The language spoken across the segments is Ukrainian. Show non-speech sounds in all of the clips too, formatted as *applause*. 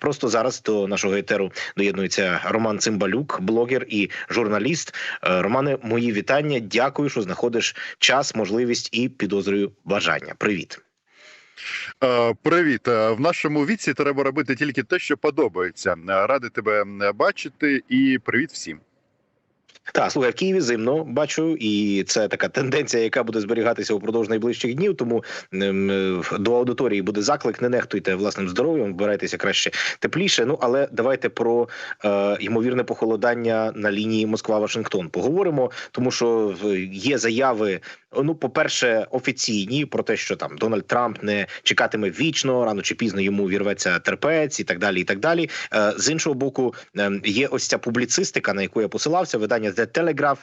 Просто зараз до нашого етеру доєднується Роман Цимбалюк, блогер і журналіст. Е, Романе, мої вітання. Дякую, що знаходиш час, можливість і підозрюю бажання. Привіт. Е, Привіт, Е, в нашому віці треба робити тільки те, що подобається. Ради тебе бачити, і привіт всім. Так, слухай, в Києві зимно бачу, і це така тенденція, яка буде зберігатися упродовж найближчих днів. Тому ем, е, до аудиторії буде заклик. Не нехтуйте власним здоров'ям, вбирайтеся краще тепліше. Ну але давайте про е, ймовірне похолодання на лінії Москва-Вашингтон поговоримо, тому що є заяви. Ну, по-перше, офіційні про те, що там Дональд Трамп не чекатиме вічно, рано чи пізно йому вірветься терпець і так далі. І так далі. Е, з іншого боку, ем, є ось ця публіцистика, на яку я посилався, видання The Telegraph,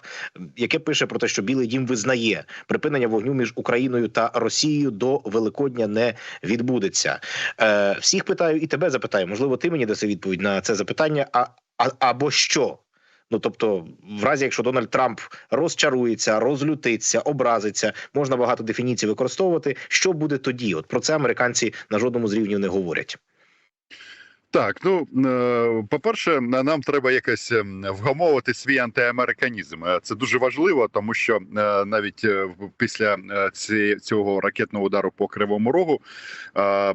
яке пише про те, що Білий Дім визнає припинення вогню між Україною та Росією до Великодня не відбудеться. Е, всіх питаю і тебе запитаю. Можливо, ти мені даси відповідь на це запитання, а, а або що. Ну тобто, в разі, якщо Дональд Трамп розчарується, розлютиться, образиться, можна багато дефініцій використовувати. Що буде тоді? От про це американці на жодному з рівнів не говорять. Так, ну е, по-перше, нам треба якось ем, вгамовувати свій антиамериканізм. Е, Це дуже важливо, тому що е, навіть після цього ракетного удару по кривому рогу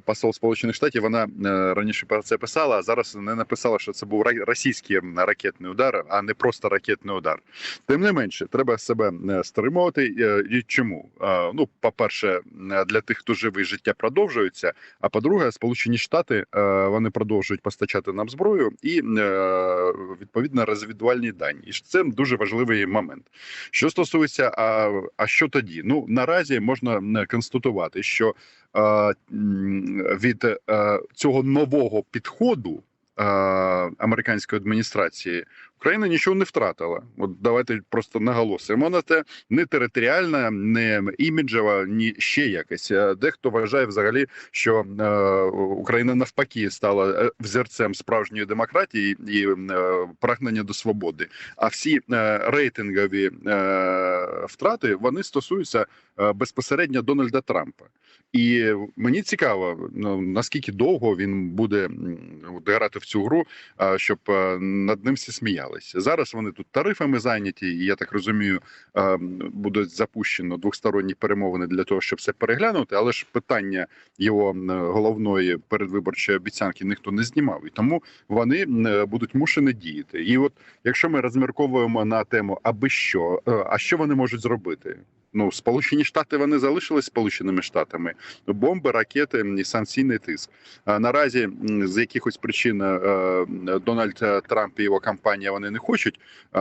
посол Сполучених Штатів вона раніше про це писала, а зараз не написала, що це був російський ракетний удар, а не просто ракетний удар. Тим не менше, треба себе стримувати. І чому? Ну, по-перше, для тих, хто живий, життя продовжується. А по-друге, Сполучені Штати вони продовжують постачати нам зброю і е, відповідно розвідувальні дані. І це дуже важливий момент. Що стосується, а, а що тоді? Ну наразі можна констатувати, що а, від а, цього нового підходу. е, Американської адміністрації Україна нічого не втратила. От давайте просто наголосимо на те, не територіальна, не іміджева, ні ще якось. Е, Дехто вважає взагалі, що е, Україна навпаки стала е, взірцем справжньої демократії і прагнення до свободи. А всі рейтингові втрати вони стосуються безпосередньо Дональда Трампа. І мені цікаво, ну наскільки довго він буде грати в цю гру, щоб над ним всі сміялися. Зараз вони тут тарифами зайняті, і я так розумію, е, буде запущено двосторонні перемовини для того, щоб все переглянути. Але ж питання його головної передвиборчої обіцянки ніхто не знімав, і тому вони будуть мушені діяти. І от якщо ми розмірковуємо на тему, аби що, е, а що вони можуть зробити? Ну, Сполучені Штати вони залишились Сполученими Штатами. Бомби, ракети і санкційний тиск. Наразі з якихось причин е, Дональд Трамп і його кампанія вони не хочуть е,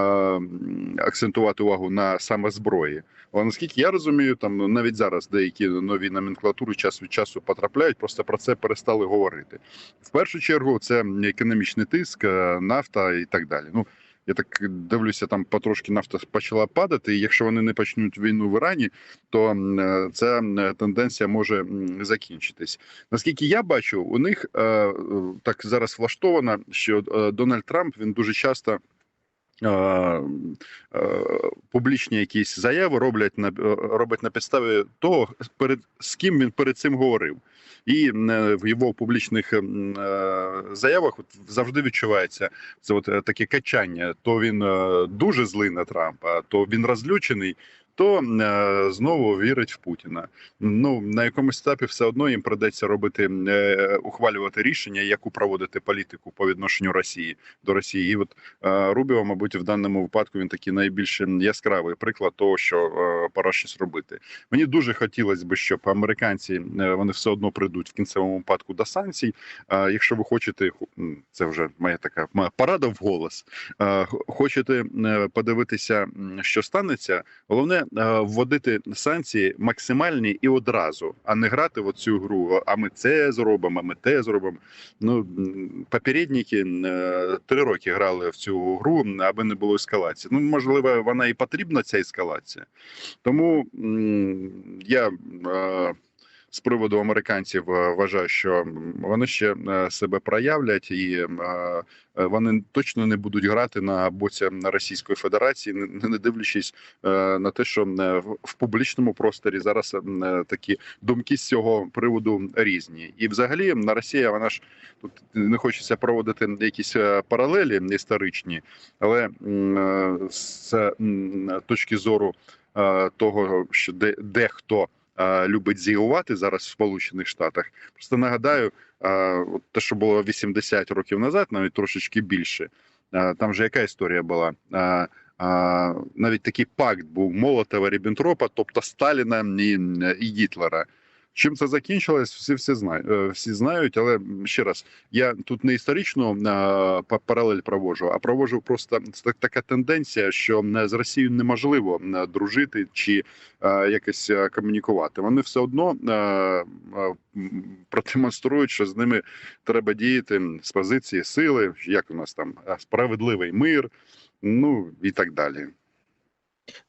акцентувати увагу на саме зброї. Але наскільки я розумію, там ну, навіть зараз деякі нові номенклатури час від часу потрапляють, просто про це перестали говорити. В першу чергу це економічний тиск, е, нафта і так далі. Ну я так дивлюся, там потрошки нафта почала падати. І якщо вони не почнуть війну в Ірані, то е, ця тенденція може закінчитись. Наскільки я бачу, у них е, е, так зараз влаштовано, що е, Дональд Трамп він дуже часто. е, е, Публічні якісь заяви роблять на е, робить на підставі того, перед з ким він перед цим говорив, і е, в його публічних е, заявах завжди відчувається це от е, таке качання. То він дуже злий на Трампа, то він розлючений, то е, знову вірить в Путіна. Ну на якомусь етапі все одно їм придеться робити е, ухвалювати рішення, яку проводити політику по відношенню Росії до Росії. І от е, Рубіо, мабуть, в даному випадку він такий найбільш яскравий приклад того, що пора щось робити. Мені дуже хотілося б, щоб американці вони все одно прийдуть в кінцевому випадку до санкцій. Якщо ви хочете, це вже моя така моя порада в голос. Хочете подивитися, що станеться, головне е, вводити санкції максимальні і одразу, а не грати в цю гру. А ми це зробимо, а ми те зробимо. Ну попередники е, три роки грали в цю гру, аби не було ескалації. Ну можливо, вона і потрібна ця ескалація. Тому я е, з приводу американців е, вважаю, що вони ще е, себе проявлять і е, вони точно не будуть грати на боці Російської Федерації, не дивлячись на те, що в- публічному просторі зараз такі думки з цього приводу різні. І взагалі на Росія, вона ж тут не хочеться проводити якісь паралелі історичні, але з точки зору того, що де дехто е, любить зігувати зараз в Сполучених Штатах, просто нагадаю, е, те, що було 80 років назад, навіть трошечки більше. е, Там же яка історія була? Е, навіть такий пакт був Молотова Ріббентропа, тобто Сталіна і Гітлера. Чим це закінчилось, всі всі знають, всі знають, але ще раз, я тут не історичну па- паралель проводжу, а проводжу просто так- така тенденція, що е, з Росією неможливо е, дружити чи е, якось е, комунікувати. Вони все одно е, е, продемонструють, що з ними треба діяти з позиції сили, як у нас там е, справедливий мир, ну і так далі.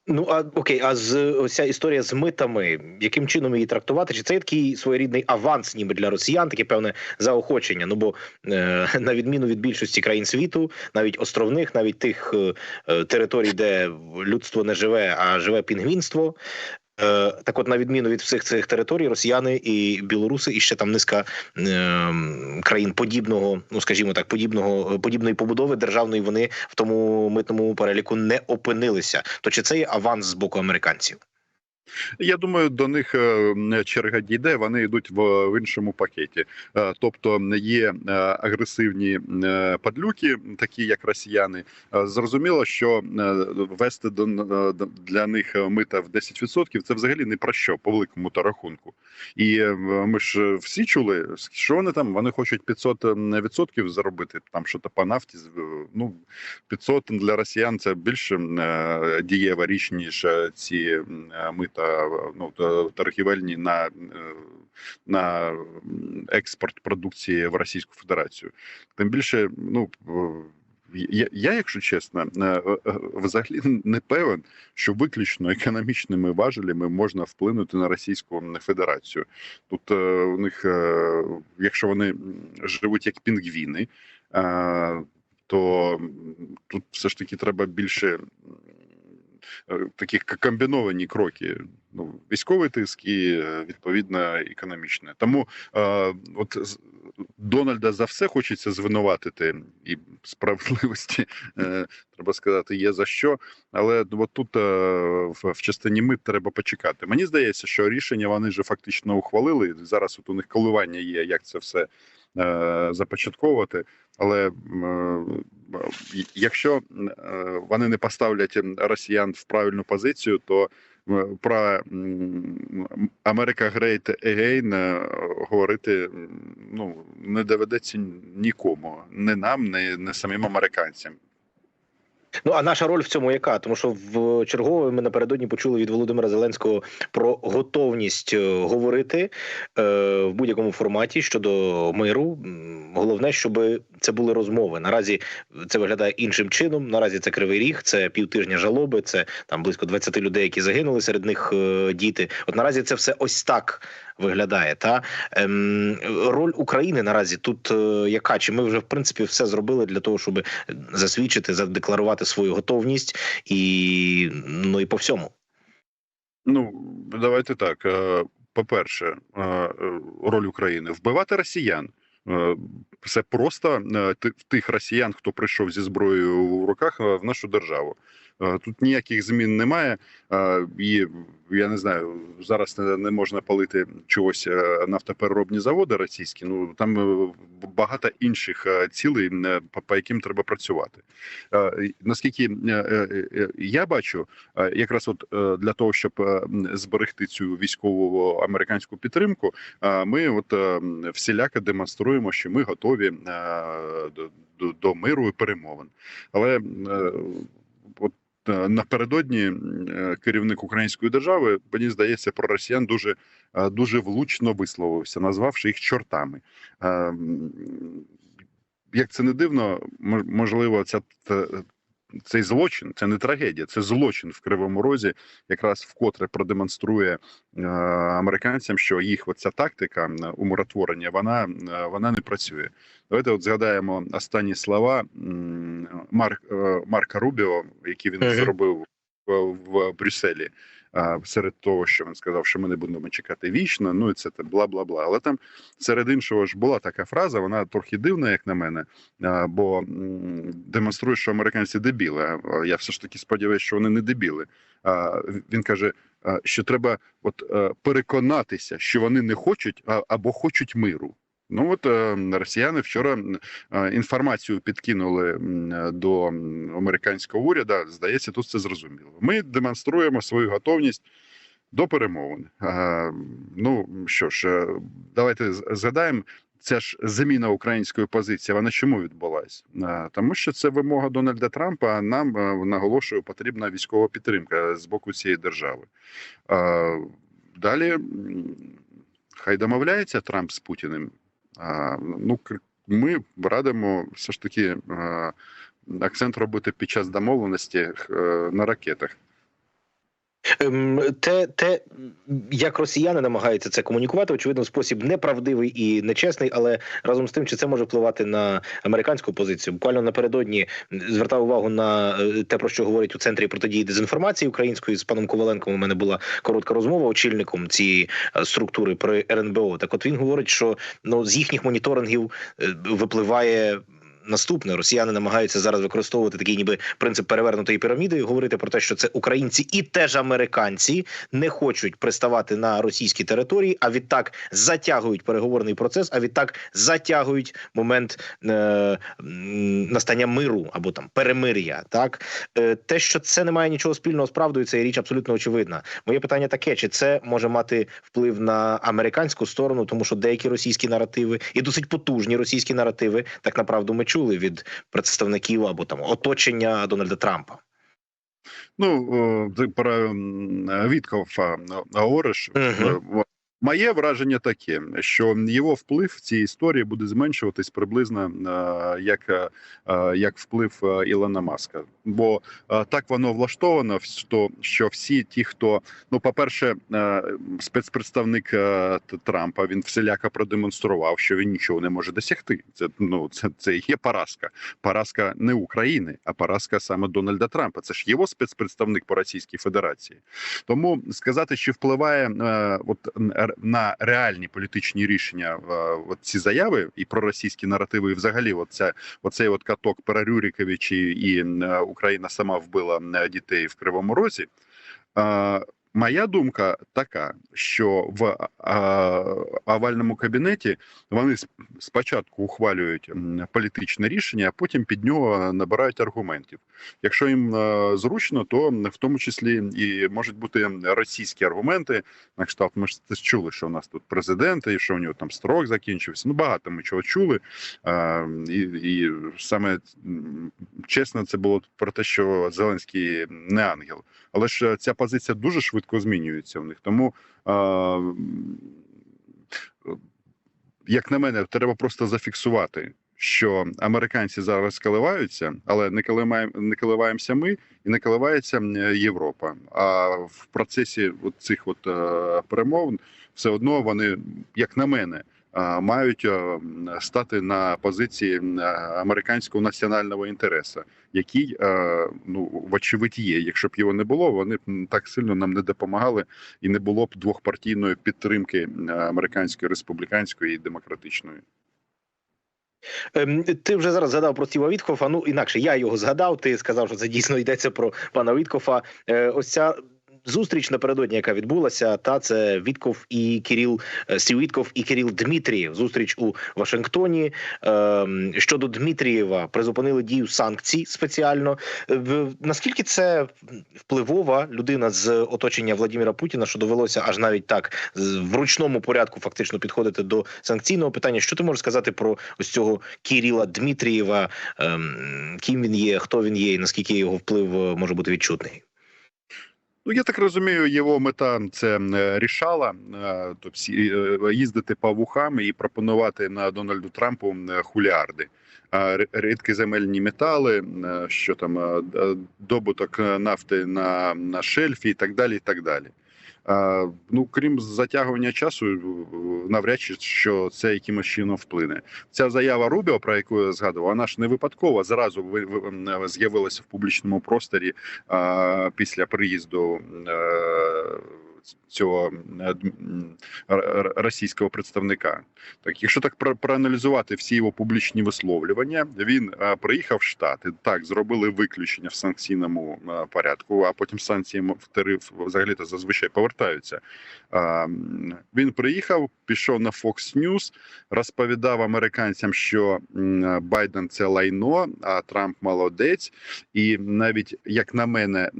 Ну а окей, а з оця історія з митами, яким чином її трактувати? Чи це такий своєрідний аванс, ніби для росіян, таке певне заохочення? Ну бо е, *laughs* на відміну від більшості країн світу, навіть островних, навіть тих е, е, територій, де людство не живе, а живе пінгвінство. Е, так, от, на відміну від всіх цих територій, росіяни і білоруси, і ще там низка е, країн подібного, ну скажімо так, подібного подібної побудови державної, вони в тому митному переліку не опинилися. То чи це є аванс з боку американців? Я думаю, до них е, черга дійде. Вони йдуть в, іншому пакеті. Е, Тобто є е, агресивні падлюки, такі як росіяни. Зрозуміло, що вести до для них мита в 10% – це взагалі не про що по великому та рахунку. І ми ж всі чули, що вони там. Вони хочуть 500% заробити. Там що то по нафті. Ну 500 для росіян це більше дієва річ ніж ці е, мита ну торгівельні на, е, на експорт продукції в Російську Федерацію. Тим більше, ну. е, Я, якщо чесно, е, е, взагалі не певен, що виключно економічними важелями можна вплинути на Російську Федерацію. Тут е, у них, е, якщо вони живуть як пінгвіни, е, то тут все ж таки треба більше е, таких комбіновані кроки. Ну, військовий тиск і е, відповідно економічне. Тому е, от Дональда за все хочеться звинуватити, і справедливості *laughs* е, треба сказати, є за що. Але от тут е, в, в частині мит треба почекати. Мені здається, що рішення вони вже фактично ухвалили. Зараз от у них коливання є, як це все започатковувати. Але е, якщо е, вони не поставлять росіян в правильну позицію, то е, про Америка Great Again е, говорити ну не доведеться нікому, не нам, не, не самим американцям. Ну а наша роль в цьому яка? Тому що в чергове ми напередодні почули від Володимира Зеленського про готовність е, говорити е, в будь-якому форматі щодо миру. Головне, щоб це були розмови. Наразі це виглядає іншим чином. Наразі це кривий ріг, це півтижня жалоби, це там близько 20 людей, які загинули. Серед них е, діти. От наразі це все ось так виглядає. Та ем, роль України наразі тут е, яка? Чи ми вже в принципі все зробили для того, щоб засвідчити, задекларувати свою готовність і ну і по всьому. Ну давайте так. е, По-перше, е, роль України вбивати росіян. Е, Це просто тих росіян, хто прийшов зі зброєю в руках в нашу державу. Е, Тут ніяких змін немає, е, і я не знаю, зараз не, можна палити чогось е, нафтопереробні заводи російські. Ну там багато інших цілей, по, яким треба працювати. Наскільки я бачу, якраз от для того, щоб зберегти цю військову американську підтримку, ми от всіляко демонструємо, що ми готові до, миру і перемовин. Але напередодні е, керівник української держави, мені здається, про росіян дуже е, дуже влучно висловився, назвавши їх чортами. Е, Як це не дивно, можливо, ця цей злочин, це не трагедія, це злочин в Кривому Розі, якраз вкотре продемонструє е, американцям, що їх оця тактика умиротворення вона, е, вона не працює. Давайте от згадаємо останні слова Марк, е, Марка Рубіо, які він зробив в, Брюсселі. Серед того, що він сказав, що ми не будемо чекати вічно, ну і це те бла бла бла. Але там серед іншого ж була така фраза, вона трохи дивна, як на мене, бо демонструє, що американці дебіли. Я все ж таки сподіваюся, що вони не дебіли. Він каже, що треба от е, переконатися, що вони не хочуть або хочуть миру. Ну от е, росіяни вчора е, інформацію підкинули е, до американського уряду. Здається, тут це зрозуміло. Ми демонструємо свою готовність до перемовин. Ну що ж, давайте згадаємо. Ця ж заміна української позиції, вона чому відбулась? Тому що це вимога Дональда Трампа. А нам наголошую, потрібна військова підтримка з боку цієї держави. Далі хай домовляється Трамп з Путіним. Ну ми радимо все ж таки акцент робити під час домовленості е, на ракетах. Ем, Те, те, як росіяни намагаються це комунікувати, очевидно, в спосіб неправдивий і нечесний, але разом з тим, чи це може впливати на американську позицію? Буквально напередодні звертав увагу на е, те, про що говорять у центрі протидії дезінформації української з паном Коваленком. У мене була коротка розмова очільником цієї е, структури при РНБО. Так, от він говорить, що ну з їхніх моніторингів е, випливає. Наступне росіяни намагаються зараз використовувати такий, ніби принцип перевернутої піраміди, і говорити про те, що це українці і теж американці не хочуть приставати на російські території, а відтак затягують переговорний процес, а відтак затягують момент е, настання миру або там перемир'я. Так е, те, що це не має нічого спільного з правдою, це річ абсолютно очевидна. Моє питання таке: чи це може мати вплив на американську сторону, тому що деякі російські наративи і досить потужні російські наративи, так направду ми чули від представників або там оточення Дональда Трампа. Ну ти про Вітков говориш. Мгм. Моє враження таке, що його вплив в цій історії буде зменшуватись приблизно е, як, е, е, як вплив Ілона Маска. Бо так воно влаштовано, що, що всі ті, хто ну, по-перше, е, спецпредставник Трампа він всіляко продемонстрував, що він нічого не може досягти. Це ну це, це є поразка. Поразка не України, а поразка саме Дональда Трампа. Це ж його спецпредставник по Російській Федерації. Тому сказати, чи впливає от на реальні політичні рішення в от ці заяви і проросійські наративи, і взагалі, оця, оцей от каток про Рюріковичі і е, Україна сама вбила е, дітей в Кривому Розі. Моя думка така, що в овальному кабінеті вони спочатку ухвалюють політичне рішення, а потім під нього набирають аргументів. Якщо їм е, зручно, то в тому числі і можуть бути російські аргументи. На кшталт, ми ж чули, що у нас тут президент, і що у нього там строк закінчився. Ну багато ми чого чули. Е, і, і саме чесно, це було про те, що Зеленський не ангел. Але ж е, ця позиція дуже швидко змінюється в них. Тому, е, як на мене, треба просто зафіксувати, що американці зараз коливаються, але не коливаємо, не коливаємося ми і не коливається Європа. А в процесі цих от е, перемовин все одно вони, як на мене, е, мають стати на позиції американського національного інтересу, який ну вочевидь є. Якщо б його не було, вони б так сильно нам не допомагали, і не було б двохпартійної підтримки американської республіканської і демократичної. Ем, Ти вже зараз згадав про Стіва Віткофа. Ну інакше я його згадав. Ти сказав, що це дійсно йдеться про пана Віткофа. Е, Ось ця зустріч напередодні, яка відбулася, та це Вітков і Кирил е, Стів Вітков і Кирил Дмитрієв. Зустріч у Вашингтоні. Ем, Щодо Дмитрієва призупинили дію санкцій спеціально. Е, Наскільки це впливова людина з оточення Владимира Путіна, що довелося аж навіть так в ручному порядку фактично підходити до санкційного питання? Що ти можеш сказати про ось цього Кіріла Дмитрієва? Ем, ким він є, хто він є, і наскільки його вплив е, може бути відчутний? Ну, я так розумію, його мета це е, рішала, тобто їздити по вухам і пропонувати на Дональду Трампу хуліарди. А земельні метали, що там добуток нафти на, на шельфі і так далі. І так далі. Ну, крім затягування часу, е, навряд чи що це якимось чином вплине. Ця заява Рубіо, про яку я згадував, вона ж не випадково зразу ви- з'явилася в публічному просторі після приїзду е, цього е, російського представника. Так, якщо так проаналізувати всі його публічні висловлювання, він е, приїхав в Штати, так зробили виключення в санкційному е, порядку, а потім санкції в тариф взагалі то зазвичай повертаються. Він приїхав, пішов на Fox News, розповідав американцям, що Байден це лайно, а Трамп молодець. І навіть як на мене,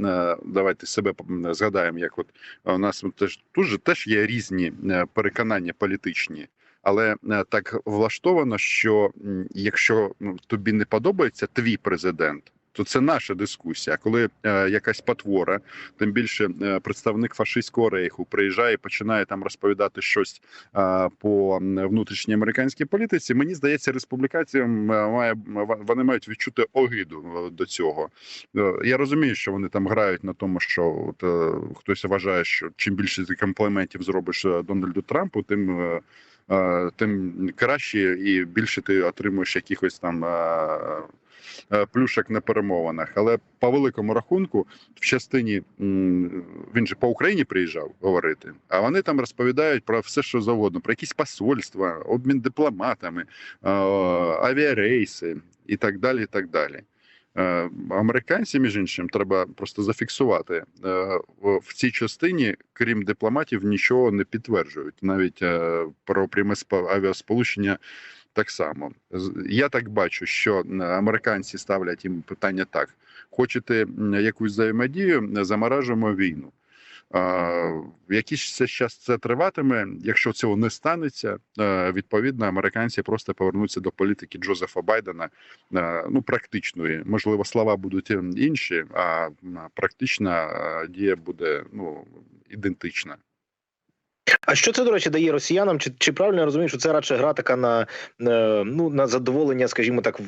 давайте себе згадаємо, як от у нас теж дуже теж є різні е, переконання політичні. Але е, так влаштовано, що якщо тобі не подобається твій президент, то це наша дискусія. Коли е, якась потвора, тим більше е, представник фашистського рейху, приїжджає, і починає там розповідати щось е, по внутрішній американській політиці. Мені здається, республіканцям е, має вони мають відчути огиду е, до цього. Е, Я розумію, що вони там грають на тому, що от, е, хтось вважає, що чим більше компліментів зробиш Дональду Трампу, тим. е, Тим краще і більше ти отримуєш якихось там плюшок на перемовинах. Але по великому рахунку, в частині він же по Україні приїжджав говорити, а вони там розповідають про все, що завгодно, про якісь посольства, обмін дипломатами, е, авіарейси і так далі. І так далі. Е, Американці, між іншим, треба просто зафіксувати е, в- цій частині, крім дипломатів, нічого не підтверджують. Навіть е, про пряме авіасполучення так само. Я так бачу, що американці ставлять їм питання так: хочете якусь взаємодію, заморажуємо війну. Якийсь час це триватиме. Якщо цього не станеться, е, відповідно американці просто повернуться до політики Джозефа Байдена, е, ну практичної. Можливо, слова будуть е, інші, а практична е, дія буде ну ідентична. А що це, до речі, дає росіянам? Чи, чи правильно я розумію, що це радше гра така на, ну, на задоволення, скажімо так,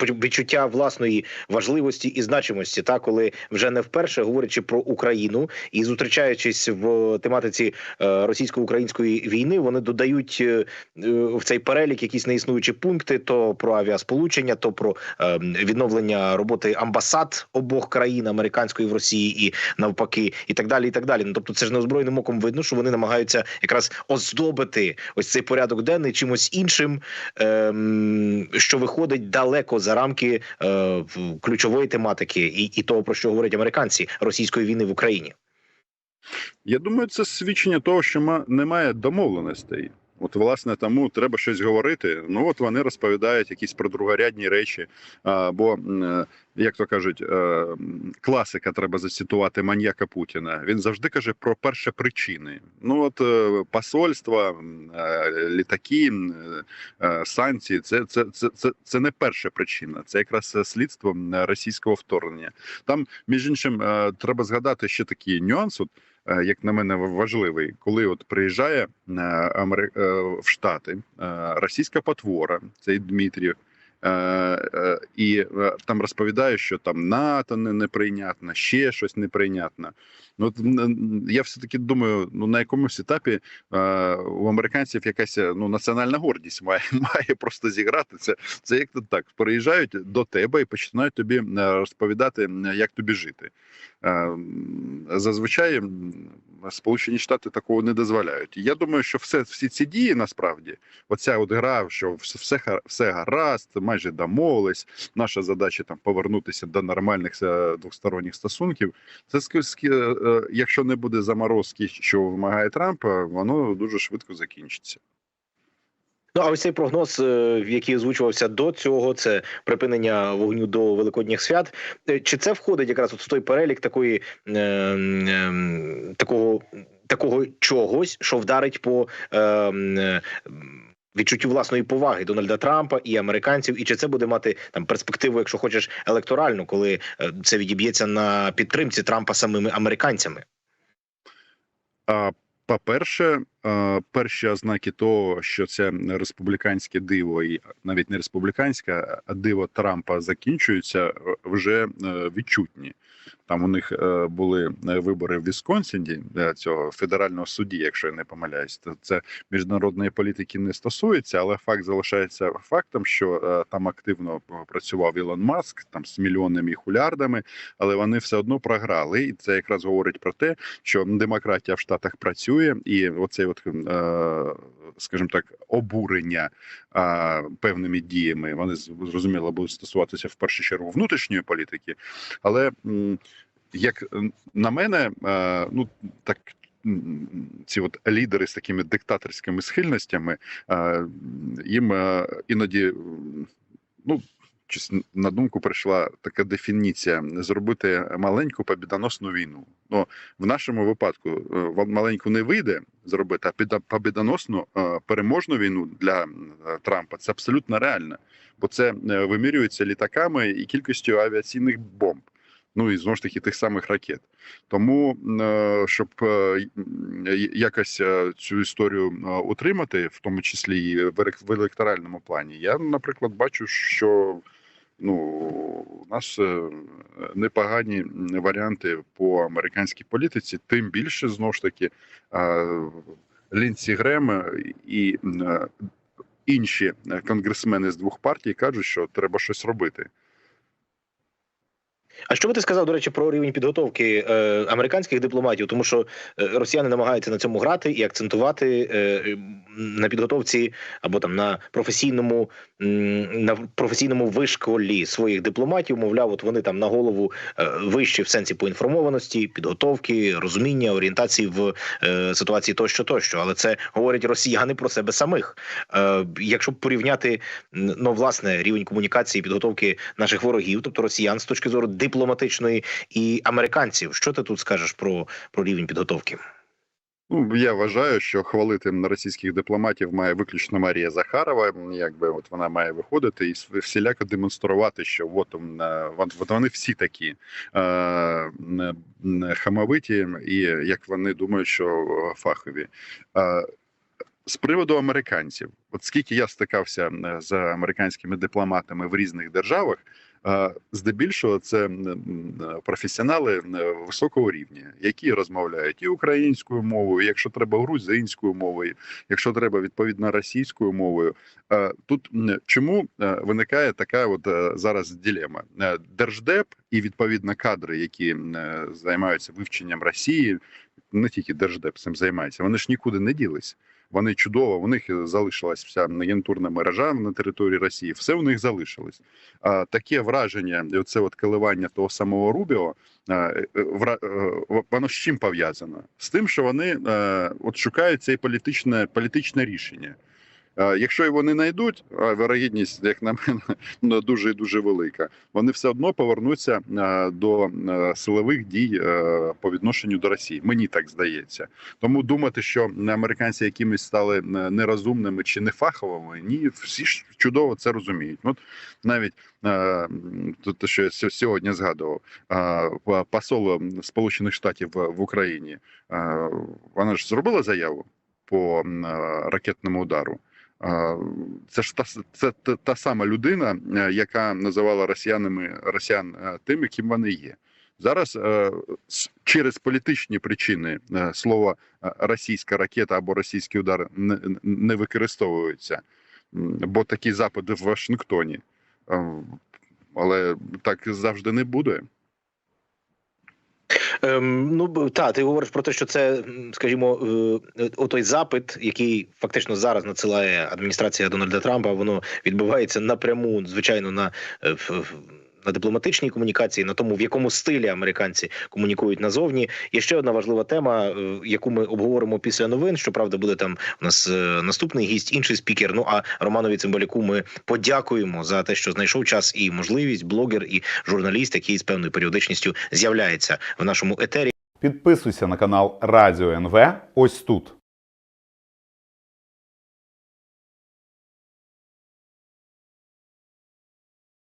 відчуття власної важливості і значимості, та коли вже не вперше говорячи про Україну і зустрічаючись в тематиці е, російсько-української війни, вони додають е, е, в цей перелік якісь неіснуючі пункти: то про авіасполучення, то про відновлення роботи амбасад обох країн американської в Росії і навпаки, і так далі. І так далі. Ну тобто, це ж неозброєним оком видно, що вони намагаються якраз оздобити ось цей порядок денний чимось іншим, ем, що виходить далеко за рамки е, ключової тематики, і, і того про що говорять американці російської війни в Україні. Я думаю, це свідчення того, що ма- немає домовленостей. От, власне, тому треба щось говорити. Ну от вони розповідають якісь про другорядні речі. Бо, е, як то кажуть, е, класика треба зацитувати маньяка Путіна. Він завжди каже про перші причини. Ну от е, посольства, літаки, санкції це, це, це, це, це не перша причина, це якраз слідство російського вторгнення. Там, між іншим, треба згадати ще такий нюанс. Як на мене, важливий, коли от приїжджає е, е, в Штати е, російська потвора, цей Дмитрів, е, е, і е, там розповідає, що там НАТО не неприйнятно, ще щось неприйнятно. Ну от, я все таки думаю, ну на якомусь етапі е, у американців якась е, ну національна гордість має, *laughs* має просто зіграти це. Це як то так приїжджають до тебе і починають тобі е, розповідати, як тобі жити. Е, Зазвичай Сполучені Штати такого не дозволяють. Я думаю, що все всі ці дії насправді, оця от гра, що все, все, га- все гаразд, майже домовились. Наша задача там повернутися до нормальних е, двосторонніх стосунків. Це е, е, якщо не буде заморозки, що вимагає Трамп, е, воно дуже швидко закінчиться. Ну а ось цей прогноз, е, який озвучувався до цього, це припинення вогню до великодніх свят. Е, Чи це входить якраз от в той перелік такої е, ем, такого такого чогось, що вдарить по е, відчуттю власної поваги Дональда Трампа і американців, і чи це буде мати там перспективу, якщо хочеш, електоральну, коли е, це відіб'ється на підтримці Трампа самими американцями? А по-перше, е, перші ознаки того, що це республіканське диво, і навіть не республіканське, а диво Трампа закінчується, е, вже е, відчутні. Там у них е, були вибори в Вісконсині е, цього федерального судді, якщо я не помиляюсь, це міжнародної політики не стосується, але факт залишається фактом, що там активно працював Ілон Маск, там з мільйонними і хулярдами, але вони все одно програли, і це якраз говорить про те, що демократія в Штатах працює, і оцей от, е, скажімо так, обурення певними діями, вони зрозуміло будуть стосуватися в першу чергу внутрішньої політики, але як на мене, е, ну так. Ці от лідери з такими диктаторськими схильностями, е, їм іноді ну на думку прийшла така дефініція зробити маленьку побідоносну війну. Ну в нашому випадку е, маленьку не вийде зробити, а побідоносну е, переможну війну для е, Трампа це абсолютно реально, бо це вимірюється літаками і кількістю авіаційних бомб. Ну і знову ж таки тих самих ракет. Тому щоб якось цю історію утримати, в тому числі і в електоральному плані, я, наприклад, бачу, що ну у нас е, непогані варіанти по американській політиці, тим більше знову ж таки лінці, Грем е, і е, інші конгресмени з двох партій кажуть, що треба щось робити. А що би ти сказав, до речі, про рівень підготовки е, американських дипломатів? Тому що е, росіяни намагаються на цьому грати і акцентувати е, на підготовці або там на професійному на професійному вишколі своїх дипломатів. Мовляв, от вони там на голову е, вищі в сенсі поінформованості, підготовки, розуміння, орієнтації в е, ситуації тощо, тощо. Але це говорять росіяни про себе самих. Е, якщо порівняти ну власне рівень комунікації, підготовки наших ворогів, тобто росіян з точки зору дипломатичної і американців, що ти тут скажеш про, про рівень підготовки? Ну я вважаю, що хвалити на російських дипломатів має виключно Марія Захарова. Якби от вона має виходити і всіляко демонструвати, що от, е, от, вони всі такі е, м, хамовиті, і як вони думають, що е, фахові. Е, з приводу американців, от скільки я стикався е, з американськими дипломатами в різних державах, е, здебільшого це професіонали е, високого рівня, які розмовляють і українською мовою, якщо треба грузинською мовою, якщо треба відповідно російською мовою. Тут чому виникає така от зараз ділема? Держдеп і відповідно кадри, які займаються вивченням Росії, не тільки держдеп цим займається, вони ж нікуди не ділись. Вони чудово, у них залишилась вся агентурна мережа на території Росії. Все у них залишилось. А таке враження, і оце от коливання того самого Рубіо, е, е, воно з чим пов'язано? З тим, що вони е, от шукають це політичне, політичне рішення. Е, Якщо його не знайдуть, а вирогідність, як на мене, *laughs* дуже і дуже велика. Вони все одно повернуться е, до е, силових дій по відношенню до Росії. Мені так здається. Тому думати, що американці якимись стали нерозумними чи нефаховими, ні, всі ж чудово це розуміють. От навіть те, що я сьо- сьогодні згадував, посол Сполучених Штатів в Україні, вона ж зробила заяву по ракетному удару. Це ж та це та, сама людина, е, яка називала росіянами росіян е, тими, ким вони є. Зараз е, через політичні причини слово російська ракета або російський удар не, використовуються, бо такі запити в Вашингтоні. Але так завжди не буде. Ем, ну та ти говориш про те, що це, скажімо, е, отой запит, який фактично зараз надсилає адміністрація Дональда Трампа, воно відбувається напряму, звичайно, на, е, на дипломатичній комунікації, на тому, в якому стилі американці комунікують назовні. Є ще одна важлива тема, е, яку ми обговоримо після новин. Щоправда, буде там у нас е, наступний гість, інший спікер. Ну а Романові Цимбалюку ми подякуємо за те, що знайшов час і можливість, блогер і журналіст, який з певною періодичністю з'являється в нашому етері. Підписуйся на канал Радіо НВ ось тут.